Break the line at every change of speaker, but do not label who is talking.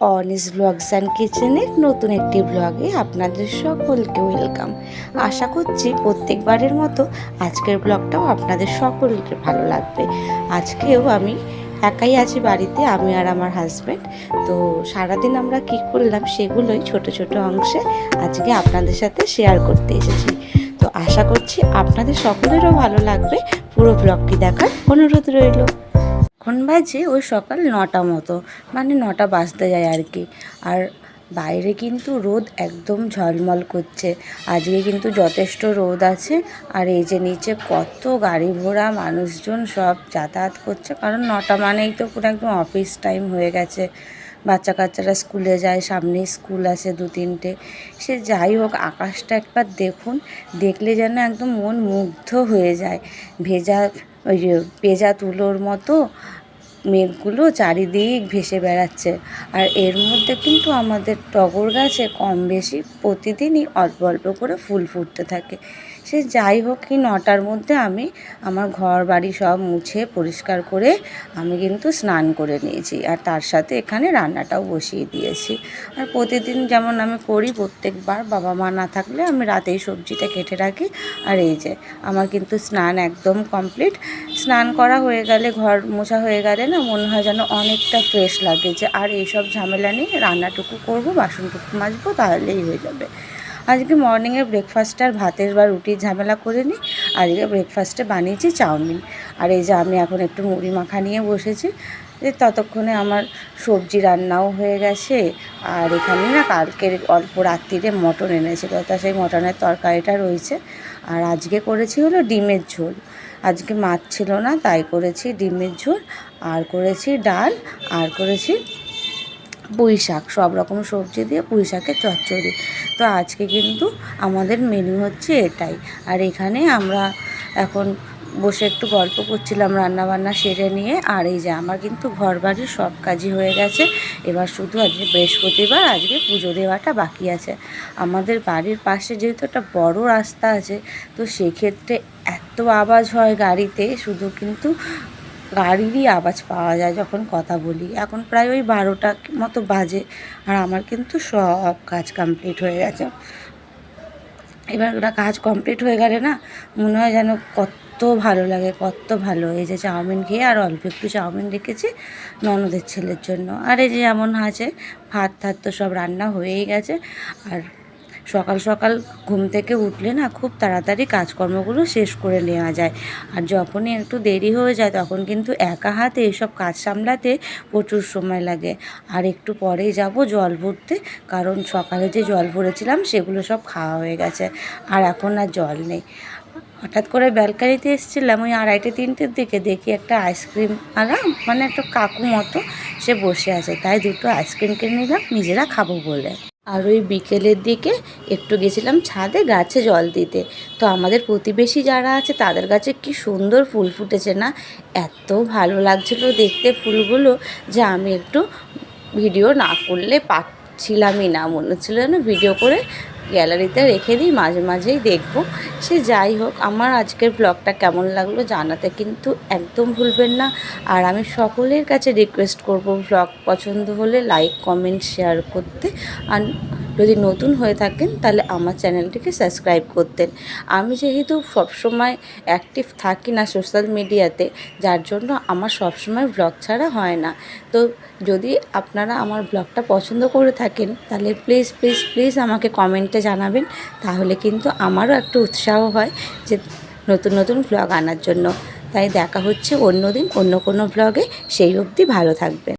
Anis blogs and কিচেনের নতুন একটি ব্লগে আপনাদের সকলকে ওয়েলকাম। আশা করছি প্রত্যেকবারের মতো আজকের ব্লগটাও আপনাদের সকলকে ভালো লাগবে। আজকেও আমি একাই আছি বাড়িতে, আমি আর আমার হাজব্যান্ড তো সারাদিন আমরা কি করলাম সেগুলোই ছোট ছোট অংশে আজকে আপনাদের সাথে শেয়ার করতে এসেছি। তো আশা করছি আপনাদের সকলেরও ভালো লাগবে। পুরো ব্লগটি দেখার অনুরোধ রইল। এখন বাজে ওই সকাল নটা মতো মানে নটা বাজতে যায় আর কি। আর বাইরে কিন্তু রোদ একদম ঝলমল করছে। আজকে কিন্তু যথেষ্ট রোদ আছে। আর এই যে নিচে কত গাড়ি ঘোড়া, মানুষজন সব যাতায়াত করছে। কারণ নটা মানেই তো পুরো একদম অফিস টাইম হয়ে গেছে। বাচ্চা কাচ্চারা স্কুলে যায় সামনে স্কুল আছে দু তিনটে। সে যাই হোক, আকাশটা একবার দেখুন, দেখলে যেন একদম মন মুগ্ধ হয়ে যায়। ভেজা ওই যে পেঁজা তুলোর মতো। মেঘগুলো চারিদিক ভেসে বেড়াচ্ছে। আর এর মধ্যে কিন্তু আমাদের টগর গাছে কম বেশি প্রতিদিনই অল্প অল্প করে ফুল ফুটতে থাকে। সে যাই হোক কি নটার মধ্যে আমি আমার ঘর বাড়ি সব মুছে পরিষ্কার করে আমি কিন্তু স্নান করে নিয়েছি। আর তার সাথে এখানে রান্নাটাও বসিয়ে দিয়েছি। আর প্রতিদিন যেমন আমি করি, প্রত্যেকবার বাবা মা না থাকলে আমি রাতেই সবজিটা কেটে রাখি। আর এই যে, আমার কিন্তু স্নান একদম কমপ্লিট। স্নান করা হয়ে গেলে, ঘর মোছা হয়ে গেলে না মনে হয় যেন অনেকটা ফ্রেশ লাগে যে, আর এইসব ঝামেলা নেই রান্নাটুকু করব, বাসনটুকু মাজবো, তাহলেই হয়ে যাবে। আজকে মর্নিংয়ে ব্রেকফাস্টে আর ভাতের বা রুটির ঝামেলা করে নিই আজকে ব্রেকফাস্টে বানিয়েছি চাউমিন। আর এই যে আমি এখন একটু মুড়ি মাখা নিয়ে বসেছি। যে ততক্ষণে আমার সবজি রান্নাও হয়ে গেছে। আর এখানে না কালকের অল্প রাত্রিরে মটন এনেছিল। তা সেই মটনের তরকারিটা রয়েছে। আর আজকে করেছি হলো ডিমের ঝোল। আজকে মাছ ছিল না, তাই করেছি ডিমের ঝোল। আর করেছি ডাল, আর করেছি পুঁই শাক সব রকম সবজি দিয়ে পুঁই শাকের চচ্চড়ি। তো আজকে কিন্তু আমাদের মেনু হচ্ছে এটাই। আর এখানে আমরা এখন বসে একটু গল্প করছিলাম রান্নাবান্না সেরে নিয়ে। আর এই যে আমার কিন্তু ঘর বাড়ির সব কাজই হয়ে গেছে। এবার শুধু আজকে বৃহস্পতিবার, আজকে পুজো দেওয়াটা বাকি আছে। আমাদের বাড়ির পাশে যেহেতু একটা বড় রাস্তা আছে, তো সেক্ষেত্রে এত আওয়াজ হয় গাড়িতে, শুধু কিন্তু গাড়িরই আওয়াজ পাওয়া যায় যখন কথা বলি। এখন প্রায় ওই বারোটা মতো বাজে আর আমার কিন্তু সব কাজ কমপ্লিট হয়ে গেছে। এবার ওটা কাজ কমপ্লিট হয়ে গেলে না মনে হয় যেন কত ভালো লাগে, কত ভালো। এই যে চাউমিন খেয়ে আর অল্প একটু চাউমিন রেখেছি ননদের ছেলের জন্য। আর এই যে যেমন আছে ভাত টাত তো সব রান্না হয়েই গেছে। আর সকাল সকাল ঘুম থেকে উঠলে না খুব তাড়াতাড়ি কাজকর্মগুলো শেষ করে নেওয়া যায়। আর যখনই একটু দেরি হয়ে যায়, তখন কিন্তু একা হাতে এসব কাজ সামলাতে প্রচুর সময় লাগে। আর একটু পরেই যাব জল ভরতে, কারণ সকালে যে জল ভরেছিলাম, সেগুলো সব খাওয়া হয়ে গেছে। আর এখন আর জল নেই। হঠাৎ করে ব্যালকানিতে এসেছিলাম, ওই আড়াইটে, তিনটের দিকে দেখি একটা আইসক্রিম আলা মানে একটা কাকু মতো সে বসে আছে। তাই দুটো আইসক্রিম কিনে নিলাম, নিজেরা খাব বলে। আর ওই বিকেলের দিকে একটু গেছিলাম ছাদে গাছে জল দিতে। তো আমাদের প্রতিবেশী যারা আছে, তাদের গাছে কি সুন্দর ফুল ফুটেছে না? এত ভালো লাগছিল দেখতে ফুলগুলো যে আমি একটু ভিডিও না করলে পাচ্ছিলামই না। মনে হচ্ছিল যেন ভিডিও করে গ্যালারিতে রেখে দিই, মাঝে মাঝেই দেখব। সে যাই হোক, আমার আজকের ব্লগটা কেমন লাগল জানাতে কিন্তু একদম ভুলবেন না। আর আমি সকলের কাছে রিকোয়েস্ট করব ব্লগ পছন্দ হলে লাইক কমেন্ট শেয়ার করতে। আর যদি নতুন হয়ে থাকেন, তাহলে আমার চ্যানেলটিকে সাবস্ক্রাইব করতেন। আমি যেহেতু সবসময় অ্যাক্টিভ থাকি না সোশ্যাল মিডিয়াতে যার জন্য আমার সবসময় ব্লগ ছাড়া হয় না। তো যদি আপনারা আমার ব্লগটা পছন্দ করে থাকেন, তাহলে প্লিজ প্লিজ প্লিজ আমাকে কমেন্টে জানাবেন। তাহলে কিন্তু আমারও একটু উৎসাহ হয় যে নতুন নতুন ব্লগ আনার জন্য। তাই দেখা হচ্ছে অন্য দিন অন্য কোনো ব্লগে সেই অবধি ভালো থাকবেন।